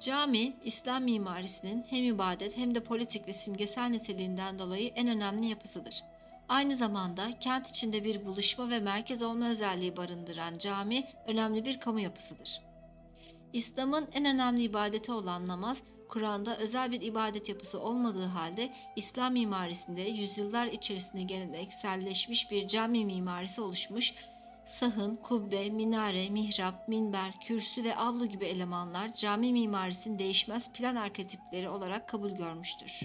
Cami, İslam mimarisinin hem ibadet hem de politik ve simgesel niteliğinden dolayı en önemli yapısıdır. Aynı zamanda kent içinde bir buluşma ve merkez olma özelliği barındıran cami önemli bir kamu yapısıdır. İslam'ın en önemli ibadeti olan namaz, Kur'an'da özel bir ibadet yapısı olmadığı halde İslam mimarisinde yüzyıllar içerisinde gelenekselleşmiş bir cami mimarisi oluşmuş, sahın, kubbe, minare, mihrap, minber, kürsü ve avlu gibi elemanlar cami mimarisinin değişmez plan arketipleri olarak kabul görmüştür.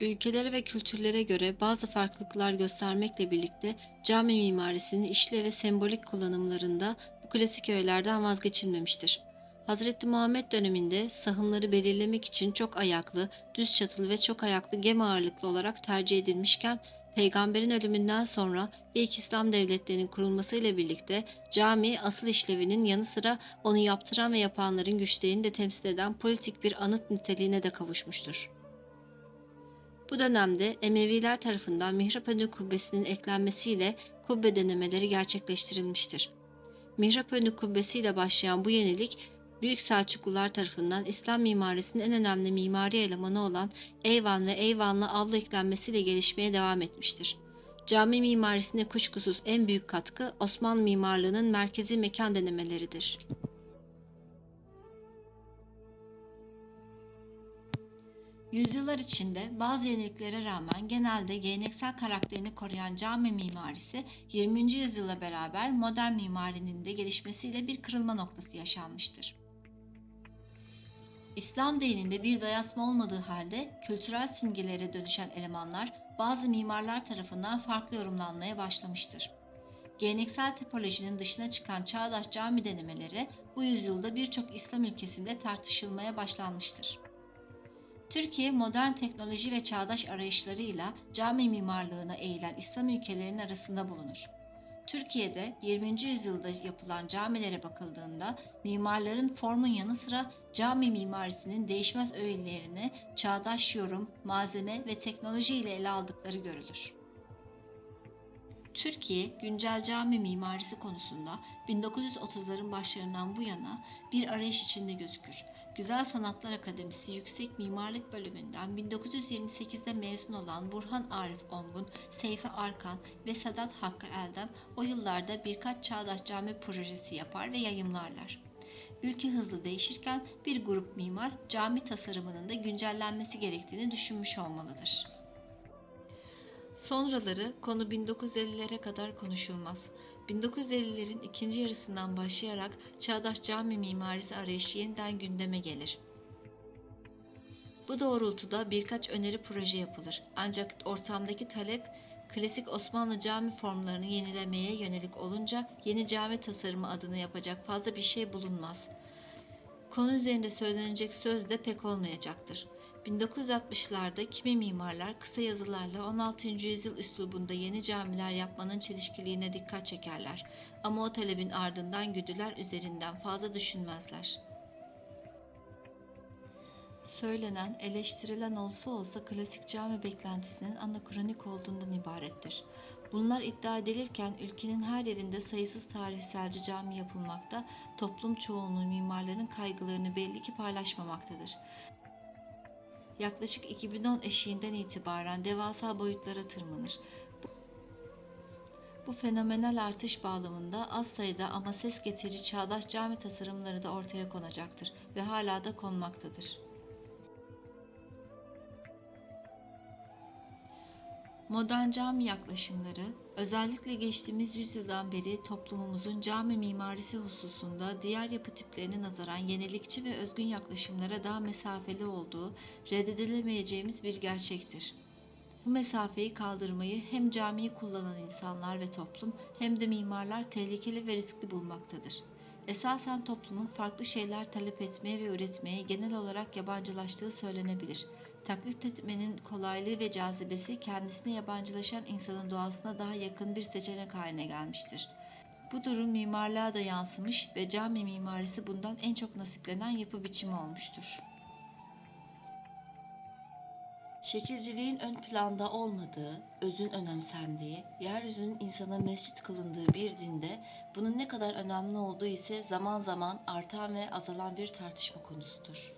Ülkelere ve kültürlere göre bazı farklılıklar göstermekle birlikte cami mimarisinin işle ve sembolik kullanımlarında bu klasik öğelerden vazgeçilmemiştir. Hazreti Muhammed döneminde sahınları belirlemek için çok ayaklı, düz çatılı ve çok ayaklı gem ağırlıklı olarak tercih edilmişken Peygamberin ölümünden sonra ilk İslam devletlerinin kurulmasıyla birlikte cami asıl işlevinin yanı sıra onu yaptıran ve yapanların güçlerini de temsil eden politik bir anıt niteliğine de kavuşmuştur. Bu dönemde Emeviler tarafından mihrap önü kubbesinin eklenmesiyle kubbe denemeleri gerçekleştirilmiştir. Mihrap önü kubbesiyle başlayan bu yenilik Büyük Selçuklular tarafından İslam mimarisinin en önemli mimari elemanı olan Eyvan ve Eyvanlı avlu eklenmesiyle gelişmeye devam etmiştir. Cami mimarisine kuşkusuz en büyük katkı Osmanlı mimarlığının merkezi mekan denemeleridir. Yüzyıllar içinde bazı yeniliklere rağmen genelde geleneksel karakterini koruyan cami mimarisi 20. yüzyıla beraber modern mimarinin de gelişmesiyle bir kırılma noktası yaşanmıştır. İslam dininde bir dayatma olmadığı halde kültürel simgelere dönüşen elemanlar bazı mimarlar tarafından farklı yorumlanmaya başlamıştır. Geleneksel tipolojinin dışına çıkan çağdaş cami denemeleri bu yüzyılda birçok İslam ülkesinde tartışılmaya başlanmıştır. Türkiye modern teknoloji ve çağdaş arayışlarıyla cami mimarlığına eğilen İslam ülkelerinin arasında bulunur. Türkiye'de 20. yüzyılda yapılan camilere bakıldığında mimarların formun yanı sıra cami mimarisinin değişmez öğelerini çağdaş yorum, malzeme ve teknoloji ile ele aldıkları görülür. Türkiye güncel cami mimarisi konusunda 1930'ların başlarından bu yana bir arayış içinde gözükür. Güzel Sanatlar Akademisi Yüksek Mimarlık Bölümünden 1928'de mezun olan Burhan Arif Ongun, Seyfi Arkan ve Sadat Hakkı Eldem o yıllarda birkaç çağdaş cami projesi yapar ve yayımlarlar. Ülke hızlı değişirken bir grup mimar cami tasarımının da güncellenmesi gerektiğini düşünmüş olmalıdır. Sonraları konu 1950'lere kadar konuşulmaz. 1950'lerin ikinci yarısından başlayarak çağdaş cami mimarisi arayışı yeniden gündeme gelir. Bu doğrultuda birkaç öneri proje yapılır. Ancak ortamdaki talep klasik Osmanlı cami formlarını yenilemeye yönelik olunca yeni cami tasarımı adını yapacak fazla bir şey bulunmaz. Konu üzerinde söylenecek söz de pek olmayacaktır. 1960'larda kimi mimarlar kısa yazılarla 16. yüzyıl üslubunda yeni camiler yapmanın çelişkiliğine dikkat çekerler. Ama o talebin ardından güdüler üzerinden fazla düşünmezler. Söylenen, eleştirilen olsa olsa klasik cami beklentisinin anakronik olduğundan ibarettir. Bunlar iddia edilirken ülkenin her yerinde sayısız tarihselci cami yapılmakta, toplum çoğunluğu mimarların kaygılarını belli ki paylaşmamaktadır yaklaşık 2010 eşiğinden itibaren devasa boyutlara tırmanır. Bu fenomenal artış bağlamında az sayıda ama ses getirici çağdaş cami tasarımları da ortaya konacaktır ve hala da konmaktadır. Modern cami yaklaşımları, özellikle geçtiğimiz yüzyıldan beri toplumumuzun cami mimarisi hususunda diğer yapı tiplerine nazaran yenilikçi ve özgün yaklaşımlara daha mesafeli olduğu reddedilemeyeceğimiz bir gerçektir. Bu mesafeyi kaldırmayı hem camiyi kullanan insanlar ve toplum hem de mimarlar tehlikeli ve riskli bulmaktadır. Esasen toplumun farklı şeyler talep etmeye ve üretmeye genel olarak yabancılaştığı söylenebilir.'' Taklit etmenin kolaylığı ve cazibesi kendisine yabancılaşan insanın doğasına daha yakın bir seçenek haline gelmiştir. Bu durum mimarlığa da yansımış ve cami mimarisi bundan en çok nasiplenen yapı biçimi olmuştur. Şekilciliğin ön planda olmadığı, özün önemsendiği, yeryüzünün insana mescit kılındığı bir dinde bunun ne kadar önemli olduğu ise zaman zaman artan ve azalan bir tartışma konusudur.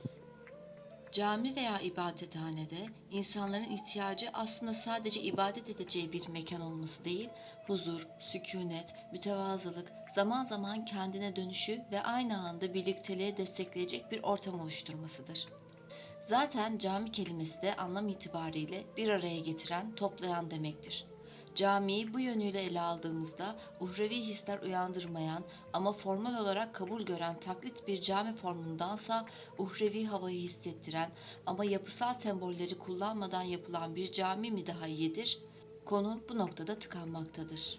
Cami veya ibadethanede insanların ihtiyacı aslında sadece ibadet edeceği bir mekan olması değil, huzur, sükunet, mütevazılık, zaman zaman kendine dönüşü ve aynı anda birlikteliğe destekleyecek bir ortam oluşturmasıdır. Zaten cami kelimesi de anlam itibariyle bir araya getiren, toplayan demektir. Camiyi bu yönüyle ele aldığımızda uhrevi hisler uyandırmayan ama formal olarak kabul gören taklit bir cami formundansa uhrevi havayı hissettiren ama yapısal sembolleri kullanmadan yapılan bir cami mi daha iyidir? Konu bu noktada tıkanmaktadır.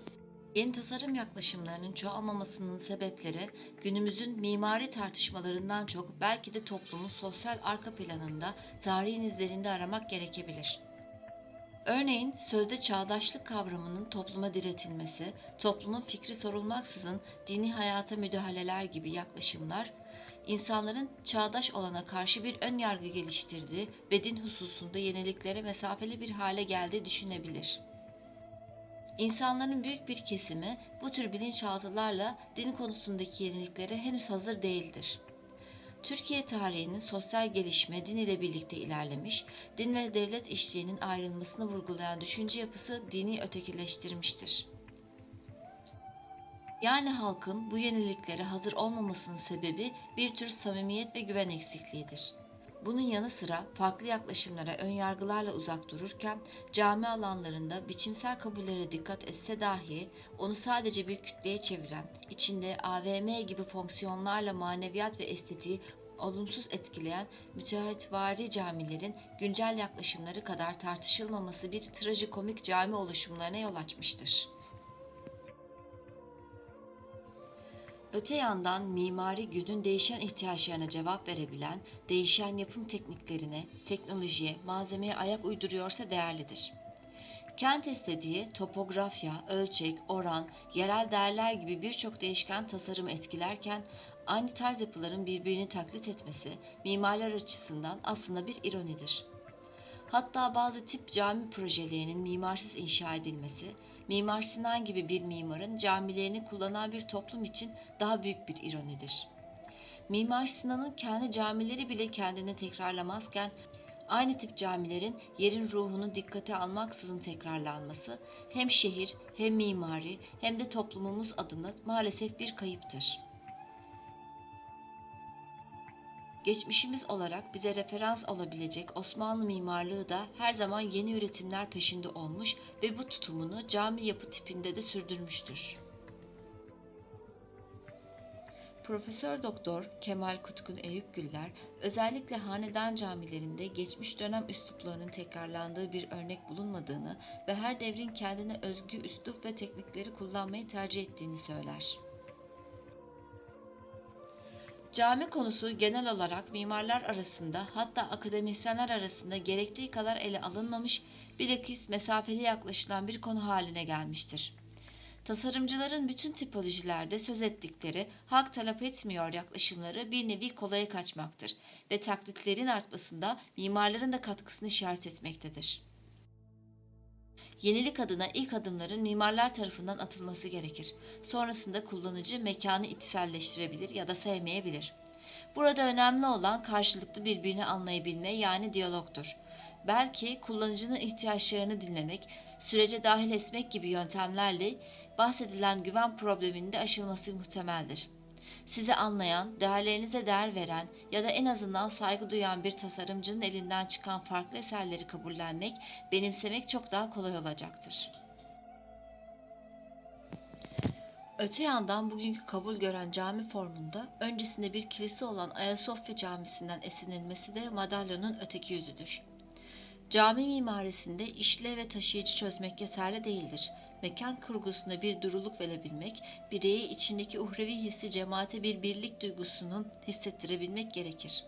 Yeni tasarım yaklaşımlarının çoğalmamasının sebepleri günümüzün mimari tartışmalarından çok belki de toplumun sosyal arka planında tarihin izlerinde aramak gerekebilir. Örneğin sözde çağdaşlık kavramının topluma diretilmesi, toplumun fikri sorulmaksızın dini hayata müdahaleler gibi yaklaşımlar, insanların çağdaş olana karşı bir ön yargı geliştirdiği ve din hususunda yeniliklere mesafeli bir hale geldiği düşünebilir. İnsanların büyük bir kesimi bu tür bilinçaltılarla din konusundaki yeniliklere henüz hazır değildir. Türkiye tarihinin sosyal gelişme din ile birlikte ilerlemiş, din ve devlet işliğinin ayrılmasını vurgulayan düşünce yapısı dini ötekileştirmiştir. Yani halkın bu yeniliklere hazır olmamasının sebebi bir tür samimiyet ve güven eksikliğidir. Bunun yanı sıra farklı yaklaşımlara ön yargılarla uzak dururken cami alanlarında biçimsel kabullere dikkat etse dahi onu sadece bir kütleye çeviren, içinde AVM gibi fonksiyonlarla maneviyat ve estetiği olumsuz etkileyen müteahhitvari camilerin güncel yaklaşımları kadar tartışılmaması bir trajikomik cami oluşumlarına yol açmıştır. Öte yandan mimari günün değişen ihtiyaçlarına cevap verebilen, değişen yapım tekniklerine, teknolojiye, malzemeye ayak uyduruyorsa değerlidir. Kent estetiği, topografya, ölçek, oran, yerel değerler gibi birçok değişken tasarımı etkilerken aynı tarz yapıların birbirini taklit etmesi mimarlar açısından aslında bir ironidir. Hatta bazı tip cami projelerinin mimarsız inşa edilmesi, Mimar Sinan gibi bir mimarın camilerini kullanan bir toplum için daha büyük bir ironidir. Mimar Sinan'ın kendi camileri bile kendini tekrarlamazken aynı tip camilerin yerin ruhunu dikkate almaksızın tekrarlanması hem şehir hem mimari hem de toplumumuz adına maalesef bir kayıptır. Geçmişimiz olarak bize referans olabilecek Osmanlı mimarlığı da her zaman yeni üretimler peşinde olmuş ve bu tutumunu cami yapı tipinde de sürdürmüştür. Profesör Doktor Kemal Kutkun Eyüp Güller özellikle hanedan camilerinde geçmiş dönem üsluplarının tekrarlandığı bir örnek bulunmadığını ve her devrin kendine özgü üslup ve teknikleri kullanmayı tercih ettiğini söyler. Cami konusu genel olarak mimarlar arasında hatta akademisyenler arasında gerektiği kadar ele alınmamış, bilakis mesafeli yaklaşılan bir konu haline gelmiştir. Tasarımcıların bütün tipolojilerde söz ettikleri hak talep etmiyor yaklaşımları bir nevi kolaya kaçmaktır ve taklitlerin artmasında mimarların da katkısını işaret etmektedir. Yenilik adına ilk adımların mimarlar tarafından atılması gerekir. Sonrasında kullanıcı mekanı içselleştirebilir ya da sevmeyebilir. Burada önemli olan karşılıklı birbirini anlayabilme yani diyalogtur. Belki kullanıcının ihtiyaçlarını dinlemek, sürece dahil etmek gibi yöntemlerle bahsedilen güven probleminin de aşılması muhtemeldir. Sizi anlayan, değerlerinize değer veren ya da en azından saygı duyan bir tasarımcının elinden çıkan farklı eserleri kabullenmek, benimsemek çok daha kolay olacaktır. Öte yandan bugünkü kabul gören cami formunda öncesinde bir kilise olan Ayasofya Camisi'nden esinlenmesi de madalyonun öteki yüzüdür. Cami mimarisinde işle ve taşıyıcı çözmek yeterli değildir. Mekan kurgusunda bir duruluk verebilmek, bireye içindeki uhrevi hissi cemaate bir birlik duygusunu hissettirebilmek gerekir.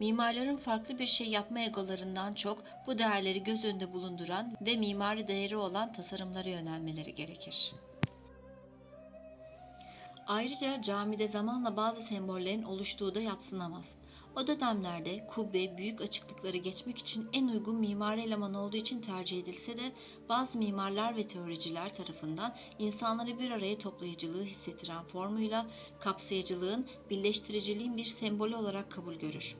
Mimarların farklı bir şey yapma egolarından çok bu değerleri göz önünde bulunduran ve mimari değeri olan tasarımlara yönelmeleri gerekir. Ayrıca camide zamanla bazı sembollerin oluştuğu da yatsınamaz. O dönemlerde kubbe büyük açıklıkları geçmek için en uygun mimari eleman olduğu için tercih edilse de bazı mimarlar ve teoriciler tarafından insanları bir araya toplayıcılığı hissettiren formuyla kapsayıcılığın, birleştiriciliğin bir sembolü olarak kabul görür.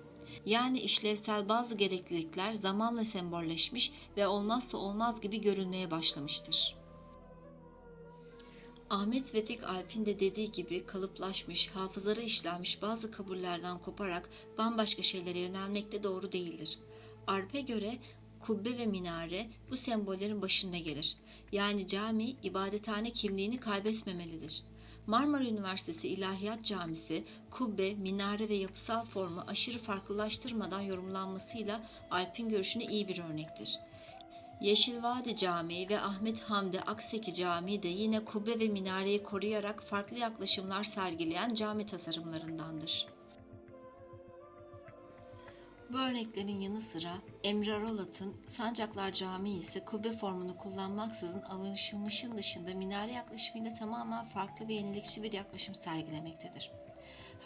Yani işlevsel bazı gereklilikler zamanla sembolleşmiş ve olmazsa olmaz gibi görülmeye başlamıştır. Ahmet Vefik Alp'in de dediği gibi kalıplaşmış, hafızalara işlenmiş bazı kabullerden koparak bambaşka şeylere yönelmek de doğru değildir. Arp'e göre kubbe ve minare bu sembollerin başında gelir. Yani cami ibadethane kimliğini kaybetmemelidir. Marmara Üniversitesi İlahiyat Camisi, kubbe, minare ve yapısal formu aşırı farklılaştırmadan yorumlanmasıyla Alp'in görüşüne iyi bir örnektir. Yeşilvadi Camii ve Ahmet Hamdi Akseki Camii de yine kubbe ve minareyi koruyarak farklı yaklaşımlar sergileyen cami tasarımlarındandır. Bu örneklerin yanı sıra Emre Aralat'ın Sancaklar Camii ise kubbe formunu kullanmaksızın alışılmışın dışında minare yaklaşımıyla tamamen farklı ve yenilikçi bir yaklaşım sergilemektedir.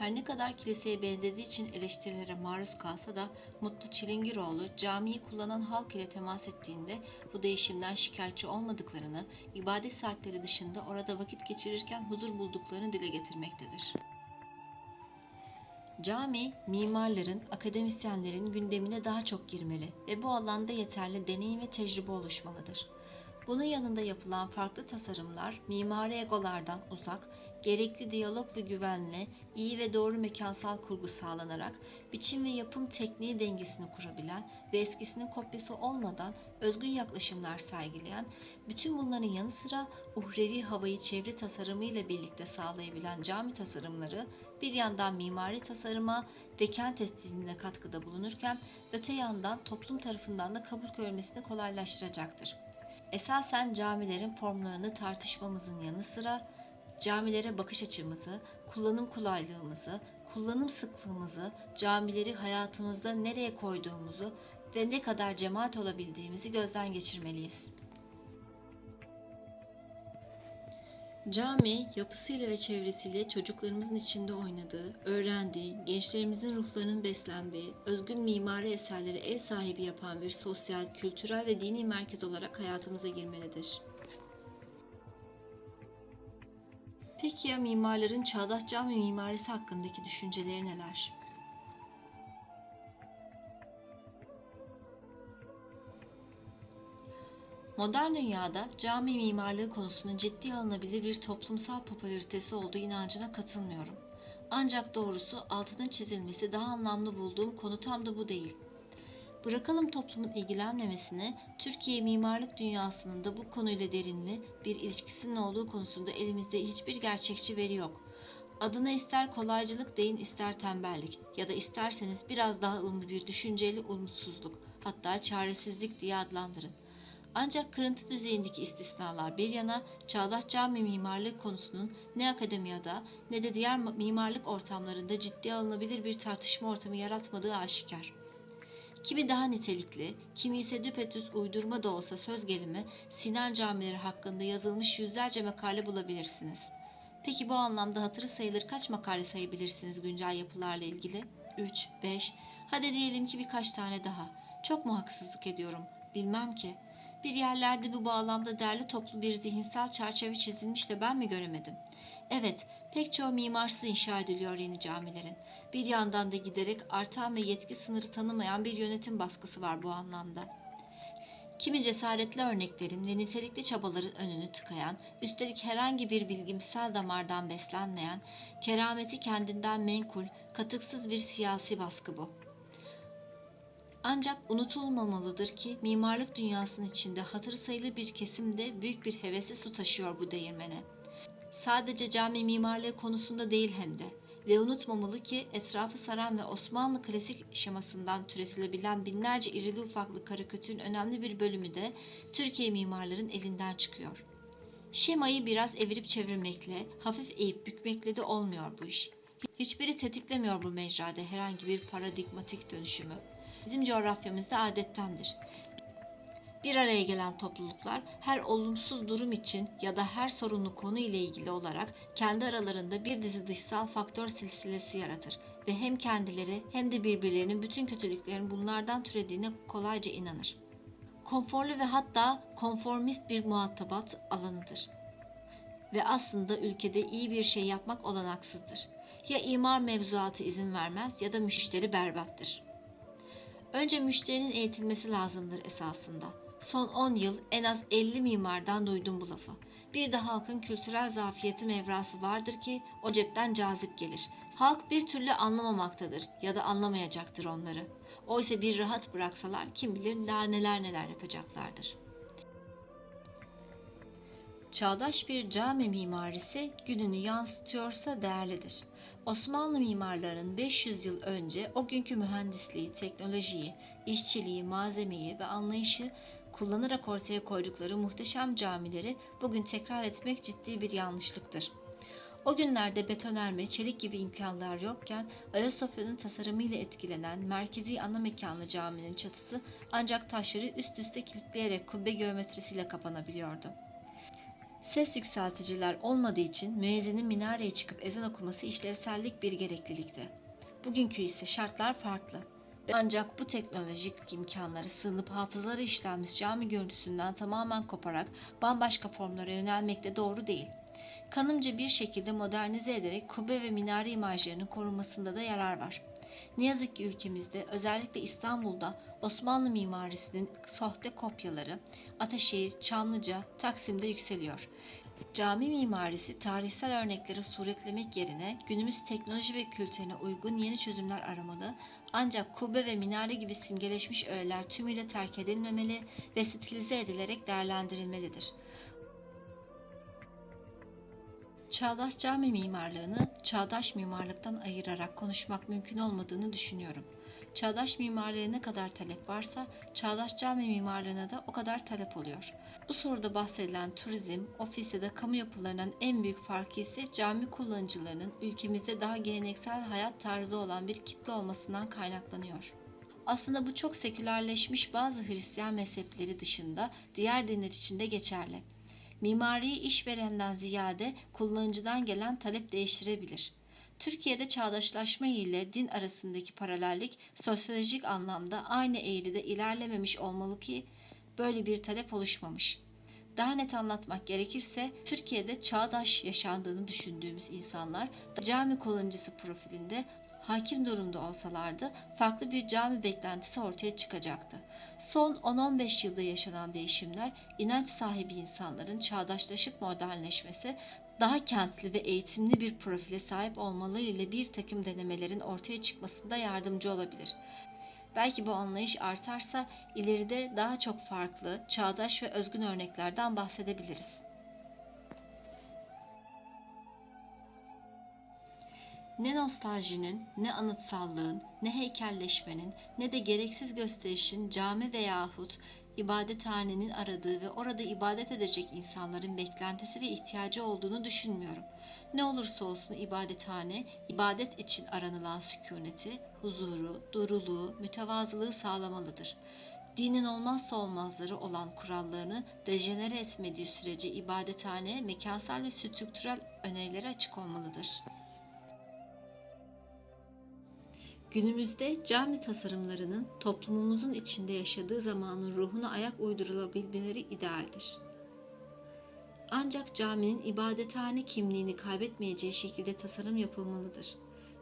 Her ne kadar kiliseye benzediği için eleştirilere maruz kalsa da Mutlu Çilingiroğlu camiyi kullanan halk ile temas ettiğinde bu değişimden şikayetçi olmadıklarını, ibadet saatleri dışında orada vakit geçirirken huzur bulduklarını dile getirmektedir. Cami, mimarların, akademisyenlerin gündemine daha çok girmeli ve bu alanda yeterli deneyim ve tecrübe oluşmalıdır. Bunun yanında yapılan farklı tasarımlar mimari egolardan uzak, gerekli diyalog ve güvenle iyi ve doğru mekansal kurgu sağlanarak biçim ve yapım tekniği dengesini kurabilen ve eskisinin kopyası olmadan özgün yaklaşımlar sergileyen, bütün bunların yanı sıra uhrevi havayı çevre tasarımıyla birlikte sağlayabilen cami tasarımları bir yandan mimari tasarıma ve kent estetiğine katkıda bulunurken öte yandan toplum tarafından da kabul görmesini kolaylaştıracaktır. Esasen camilerin formlarını tartışmamızın yanı sıra camilere bakış açımızı, kullanım kolaylığımızı, kullanım sıklığımızı, camileri hayatımızda nereye koyduğumuzu ve ne kadar cemaat olabildiğimizi gözden geçirmeliyiz. Cami, yapısıyla ve çevresiyle çocuklarımızın içinde oynadığı, öğrendiği, gençlerimizin ruhlarının beslendiği, özgün mimari eserlere ev sahibi yapan bir sosyal, kültürel ve dini merkez olarak hayatımıza girmelidir. Peki ya mimarların çağdaş cami mimarisi hakkındaki düşünceleri neler? Modern dünyada cami mimarlığı konusunun ciddi alınabilir bir toplumsal popülaritesi olduğu inancına katılmıyorum. Ancak doğrusu altının çizilmesi daha anlamlı bulduğum konu tam da bu değil. Bırakalım toplumun ilgilenmemesini, Türkiye mimarlık dünyasının da bu konuyla derinli bir ilişkisinin olduğu konusunda elimizde hiçbir gerçekçi veri yok. Adına ister kolaycılık deyin ister tembellik ya da isterseniz biraz daha ılımlı bir düşünceli umutsuzluk hatta çaresizlik diye adlandırın. Ancak kırıntı düzeyindeki istisnalar bir yana çağdaş cami mimarlığı konusunun ne akademiyada ne de diğer mimarlık ortamlarında ciddi alınabilir bir tartışma ortamı yaratmadığı aşikar. Kimi daha nitelikli, kimi ise düpedüz uydurma da olsa söz gelimi Sinan camileri hakkında yazılmış yüzlerce makale bulabilirsiniz. Peki bu anlamda hatırı sayılır kaç makale sayabilirsiniz güncel yapılarla ilgili? 3, 5, hadi diyelim ki birkaç tane daha. Çok mu haksızlık ediyorum? Bilmem ki. Bir yerlerde bu bağlamda derli toplu bir zihinsel çerçeve çizilmiş de ben mi göremedim? Evet, pek çoğu mimarsız inşa ediliyor yeni camilerin. Bir yandan da giderek artan ve yetki sınırı tanımayan bir yönetim baskısı var bu anlamda. Kimi cesaretli örneklerin ve nitelikli çabaların önünü tıkayan, üstelik herhangi bir bilgimsel damardan beslenmeyen, kerameti kendinden menkul, katıksız bir siyasi baskı bu. Ancak unutulmamalıdır ki mimarlık dünyasının içinde hatır sayılı bir kesimde büyük bir hevesi su taşıyor bu değirmene. Sadece cami mimarlığı konusunda değil hem de. Ve unutmamalı ki etrafı saran ve Osmanlı klasik şemasından türetilebilen binlerce irili ufaklı karikatürün önemli bir bölümü de Türkiye mimarların elinden çıkıyor. Şemayı biraz evirip çevirmekle, hafif eğip bükmekle de olmuyor bu iş. Hiçbiri tetiklemiyor bu mecrada herhangi bir paradigmatik dönüşümü. Bizim coğrafyamızda adettendir. Bir araya gelen topluluklar her olumsuz durum için ya da her sorunlu konu ile ilgili olarak kendi aralarında bir dizi dışsal faktör silsilesi yaratır ve hem kendileri hem de birbirlerinin bütün kötülüklerin bunlardan türediğine kolayca inanır. Konforlu ve hatta konformist bir muhatabat alanıdır. Ve aslında ülkede iyi bir şey yapmak olanaksızdır. Ya imar mevzuatı izin vermez ya da müşteri berbattır. Önce müşterinin eğitilmesi lazımdır esasında. Son 10 yıl en az 50 mimardan duydum bu lafı. Bir de halkın kültürel zafiyeti mevrası vardır ki o cepten cazip gelir. Halk bir türlü anlamamaktadır ya da anlamayacaktır onları. Oysa bir rahat bıraksalar kim bilir daha neler neler yapacaklardır. Çağdaş bir cami mimarisi gününü yansıtıyorsa değerlidir. Osmanlı mimarların 500 yıl önce o günkü mühendisliği, teknolojiyi, işçiliği, malzemeyi ve anlayışı kullanarak ortaya koydukları muhteşem camileri bugün tekrar etmek ciddi bir yanlışlıktır. O günlerde betonarme, çelik gibi imkanlar yokken Ayasofya'nın tasarımıyla etkilenen merkezi ana mekanlı caminin çatısı ancak taşları üst üste kilitleyerek kubbe geometrisiyle kapanabiliyordu. Ses yükselticiler olmadığı için müezzinin minareye çıkıp ezan okuması işlevsellik bir gereklilikti. Bugünkü ise şartlar farklı. Ancak bu teknolojik imkanları sığınıp hafızaları işlenmiş cami görüntüsünden tamamen koparak bambaşka formlara yönelmek de doğru değil. Kanımca bir şekilde modernize ederek kubbe ve minare imajlarının korunmasında da yarar var. Ne yazık ki ülkemizde özellikle İstanbul'da Osmanlı mimarisinin sahte kopyaları Ataşehir, Çamlıca, Taksim'de yükseliyor. Cami mimarisi tarihsel örnekleri suretlemek yerine günümüz teknoloji ve kültürüne uygun yeni çözümler aramalı ancak kubbe ve minare gibi simgeleşmiş öğeler tümüyle terk edilmemeli ve stilize edilerek değerlendirilmelidir. Çağdaş cami mimarlığını çağdaş mimarlıktan ayırarak konuşmak mümkün olmadığını düşünüyorum. Çağdaş mimarlığa ne kadar talep varsa çağdaş cami mimarlığına da o kadar talep oluyor. Bu soruda bahsedilen turizm, ofis ya da kamu yapılarının en büyük farkı ise cami kullanıcılarının ülkemizde daha geleneksel hayat tarzı olan bir kitle olmasından kaynaklanıyor. Aslında bu çok sekülerleşmiş bazı Hristiyan mezhepleri dışında diğer dinler için de geçerli. Mimariyi işverenden ziyade kullanıcıdan gelen talep değiştirebilir. Türkiye'de çağdaşlaşma ile din arasındaki paralellik sosyolojik anlamda aynı eğride ilerlememiş olmalı ki böyle bir talep oluşmamış. Daha net anlatmak gerekirse Türkiye'de çağdaş yaşandığını düşündüğümüz insanlar cami kullanıcısı profilinde hakim durumda olsalardı farklı bir cami beklentisi ortaya çıkacaktı. Son 10-15 yılda yaşanan değişimler inanç sahibi insanların çağdaşlaşıp modernleşmesi daha kentli ve eğitimli bir profile sahip olmalı ile bir takım denemelerin ortaya çıkmasında yardımcı olabilir. Belki bu anlayış artarsa ileride daha çok farklı, çağdaş ve özgün örneklerden bahsedebiliriz. Ne nostaljinin, ne anıtsallığın, ne heykelleşmenin, ne de gereksiz gösterişin cami veyahut ibadethanenin aradığı ve orada ibadet edecek insanların beklentisi ve ihtiyacı olduğunu düşünmüyorum. Ne olursa olsun ibadethane, ibadet için aranılan sükuneti, huzuru, duruluğu, mütevazılığı sağlamalıdır. Dinin olmazsa olmazları olan kurallarını dejenere etmediği sürece ibadethane mekansal ve strüktürel önerilere açık olmalıdır. Günümüzde cami tasarımlarının toplumumuzun içinde yaşadığı zamanın ruhuna ayak uydurulabilmeleri idealdir. Ancak caminin ibadethane kimliğini kaybetmeyeceği şekilde tasarım yapılmalıdır.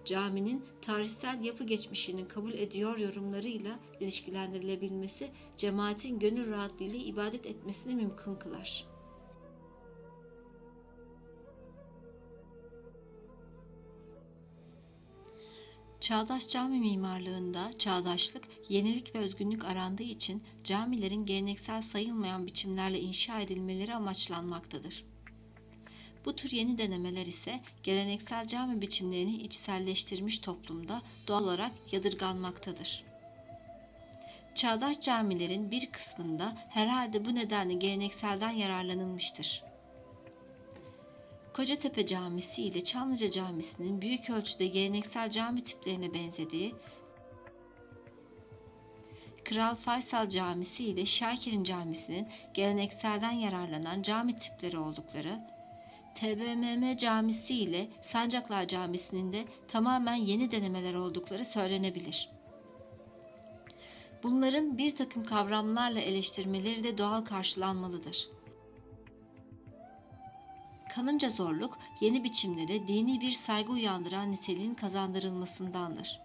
Caminin tarihsel yapı geçmişini kabul ediyor yorumlarıyla ilişkilendirilebilmesi cemaatin gönül rahatlığıyla ibadet etmesini mümkün kılar. Çağdaş cami mimarlığında çağdaşlık, yenilik ve özgünlük arandığı için camilerin geleneksel sayılmayan biçimlerle inşa edilmeleri amaçlanmaktadır. Bu tür yeni denemeler ise geleneksel cami biçimlerini içselleştirmiş toplumda doğal olarak yadırganmaktadır. Çağdaş camilerin bir kısmında herhalde bu nedenle gelenekselden yararlanılmıştır. Kocatepe Camisi ile Çamlıca Camisi'nin büyük ölçüde geleneksel cami tiplerine benzediği, Kral Faysal Camisi ile Şakir'in Camisi'nin gelenekselden yararlanan cami tipleri oldukları, TBMM Camisi ile Sancaklar Camisi'nin de tamamen yeni denemeler oldukları söylenebilir. Bunların bir takım kavramlarla eleştirmeleri de doğal karşılanmalıdır. Kanımca zorluk, yeni biçimlere dini bir saygı uyandıran niteliğin kazandırılmasındandır.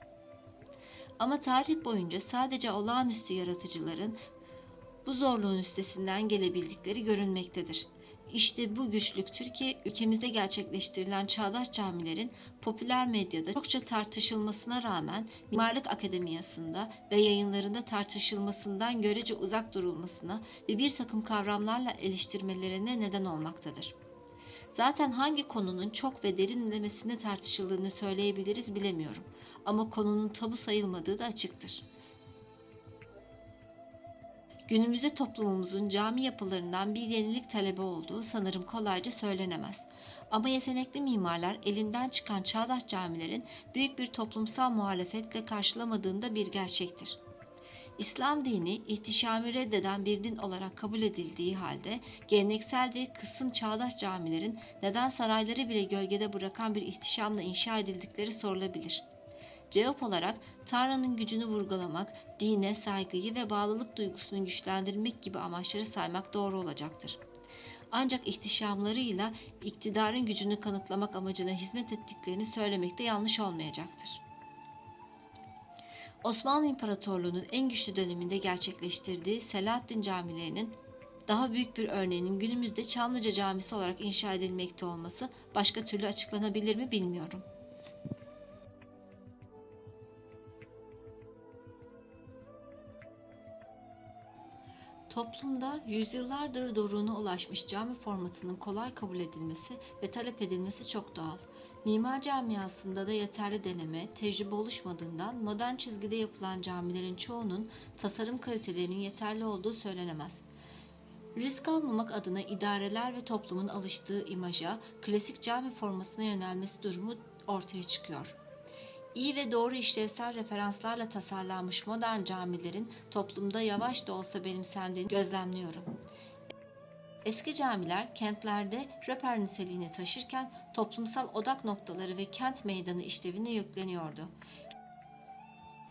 Ama tarih boyunca sadece olağanüstü yaratıcıların bu zorluğun üstesinden gelebildikleri görülmektedir. İşte bu güçlüktür ki ülkemizde gerçekleştirilen çağdaş camilerin popüler medyada çokça tartışılmasına rağmen Mimarlık Akademiyası'nda ve yayınlarında tartışılmasından görece uzak durulmasına ve bir takım kavramlarla eleştirmelerine neden olmaktadır. Zaten hangi konunun çok ve derinlemesine tartışıldığını söyleyebiliriz bilemiyorum. Ama konunun tabu sayılmadığı da açıktır. Günümüzde toplumumuzun cami yapılarından bir yenilik talebi olduğu sanırım kolayca söylenemez. Ama yetenekli mimarlar elinden çıkan çağdaş camilerin büyük bir toplumsal muhalefetle karşılamadığında bir gerçektir. İslam dini ihtişamı reddeden bir din olarak kabul edildiği halde geleneksel ve kısım çağdaş camilerin neden sarayları bile gölgede bırakan bir ihtişamla inşa edildikleri sorulabilir. Cevap olarak Tanrı'nın gücünü vurgulamak, dine saygıyı ve bağlılık duygusunu güçlendirmek gibi amaçları saymak doğru olacaktır. Ancak ihtişamlarıyla iktidarın gücünü kanıtlamak amacına hizmet ettiklerini söylemek de yanlış olmayacaktır. Osmanlı İmparatorluğu'nun en güçlü döneminde gerçekleştirdiği Selahaddin camilerinin daha büyük bir örneğinin günümüzde Çamlıca Camisi olarak inşa edilmekte olması başka türlü açıklanabilir mi bilmiyorum. Toplumda yüzyıllardır doruğuna ulaşmış cami formatının kolay kabul edilmesi ve talep edilmesi çok doğal. Mimar camiasında da yeterli deneme, tecrübe oluşmadığından modern çizgide yapılan camilerin çoğunun tasarım kalitelerinin yeterli olduğu söylenemez. Risk almamak adına idareler ve toplumun alıştığı imaja, klasik cami formasına yönelmesi durumu ortaya çıkıyor. İyi ve doğru işlevsel referanslarla tasarlanmış modern camilerin toplumda yavaş da olsa benimsendiğini gözlemliyorum. Eski camiler kentlerde röper niteliğini taşırken toplumsal odak noktaları ve kent meydanı işlevine yükleniyordu.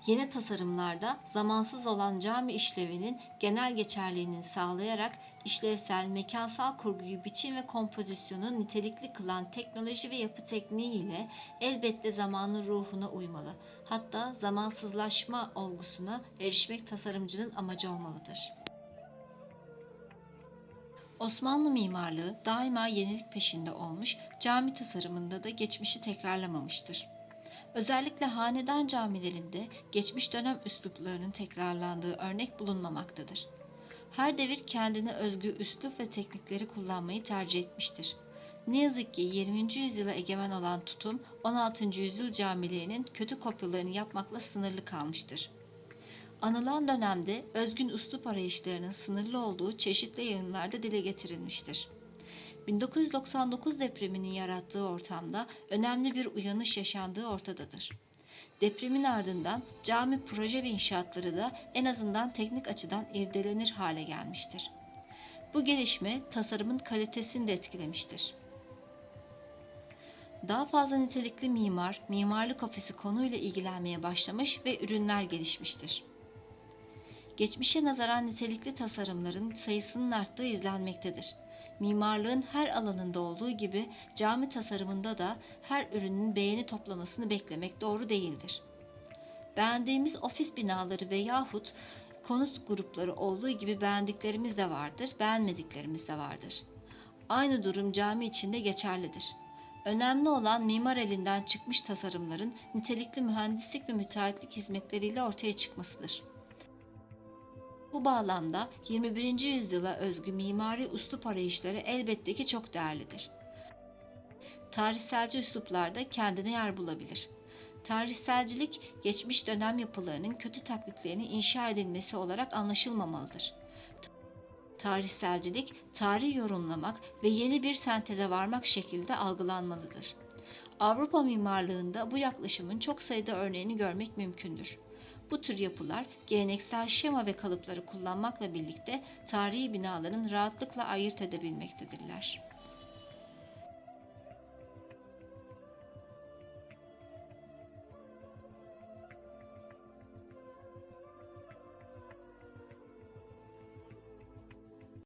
Yeni tasarımlarda zamansız olan cami işlevinin genel geçerliğini sağlayarak işlevsel, mekansal kurguyu biçim ve kompozisyonu nitelikli kılan teknoloji ve yapı tekniği ile elbette zamanın ruhuna uymalı. Hatta zamansızlaşma olgusuna erişmek tasarımcının amacı olmalıdır. Osmanlı mimarlığı daima yenilik peşinde olmuş, cami tasarımında da geçmişi tekrarlamamıştır. Özellikle hanedan camilerinde geçmiş dönem üsluplarının tekrarlandığı örnek bulunmamaktadır. Her devir kendine özgü üslup ve teknikleri kullanmayı tercih etmiştir. Ne yazık ki 20. yüzyıla egemen olan tutum 16. yüzyıl camilerinin kötü kopyalarını yapmakla sınırlı kalmıştır. Anılan dönemde özgün üslup arayışlarının sınırlı olduğu çeşitli yayınlarda dile getirilmiştir. 1999 depreminin yarattığı ortamda önemli bir uyanış yaşandığı ortadadır. Depremin ardından cami proje ve inşaatları da en azından teknik açıdan irdelenir hale gelmiştir. Bu gelişme tasarımın kalitesini de etkilemiştir. Daha fazla nitelikli mimar, mimarlık ofisi konuyla ilgilenmeye başlamış ve ürünler gelişmiştir. Geçmişe nazaran nitelikli tasarımların sayısının arttığı izlenmektedir. Mimarlığın her alanında olduğu gibi cami tasarımında da her ürünün beğeni toplamasını beklemek doğru değildir. Beğendiğimiz ofis binaları ve yahut konut grupları olduğu gibi beğendiklerimiz de vardır, beğenmediklerimiz de vardır. Aynı durum cami içinde geçerlidir. Önemli olan mimar elinden çıkmış tasarımların nitelikli mühendislik ve müteahhitlik hizmetleriyle ortaya çıkmasıdır. Bu bağlamda 21. yüzyıla özgü mimari üslup arayışları elbette ki çok değerlidir. Tarihselci üsluplarda kendine yer bulabilir. Tarihselcilik, geçmiş dönem yapılarının kötü taklitlerini inşa edilmesi olarak anlaşılmamalıdır. Tarihselcilik, tarih yorumlamak ve yeni bir senteze varmak şekilde algılanmalıdır. Avrupa mimarlığında bu yaklaşımın çok sayıda örneğini görmek mümkündür. Bu tür yapılar geleneksel şema ve kalıpları kullanmakla birlikte tarihi binaların rahatlıkla ayırt edebilmektedirler.